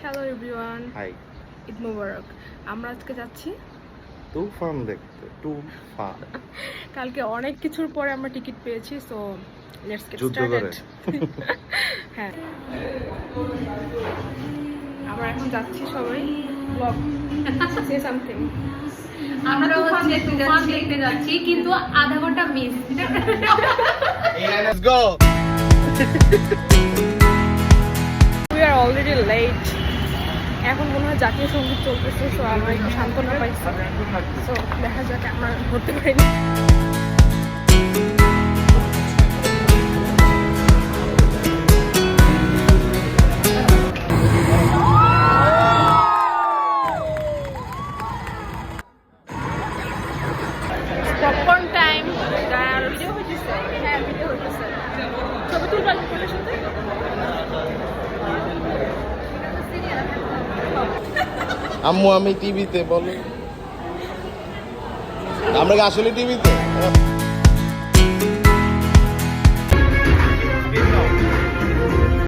Hello everyone hi Eid Mubarak আমরা আজকে যাচ্ছি তুফান দেখতে তুফান। কালকে অনেক কিছুর পরে আমরা টিকিট পেয়েছি সো লেটস গেট। স্টার্টেড হ্যাঁ। আমরা এখন যাচ্ছি সবাই। ব্লগ সে সামথিং আমরা তুফান দেখতে যাচ্ছি। কিন্তু আধা ঘণ্টা miss let's go we are already late এখন মনে হয় জাতীয় সংগীত চলতেছে সো আমরা একটু সান্ত্বনা পাইছি। সো দেখা যাক, আমার ধরতে পারিনি পপকর্ন টাইম ভিডিও হইতেছে। হ্যাঁ আম্মু আমি টিভিতে বলো। আমরা কি আসলে টিভিতে?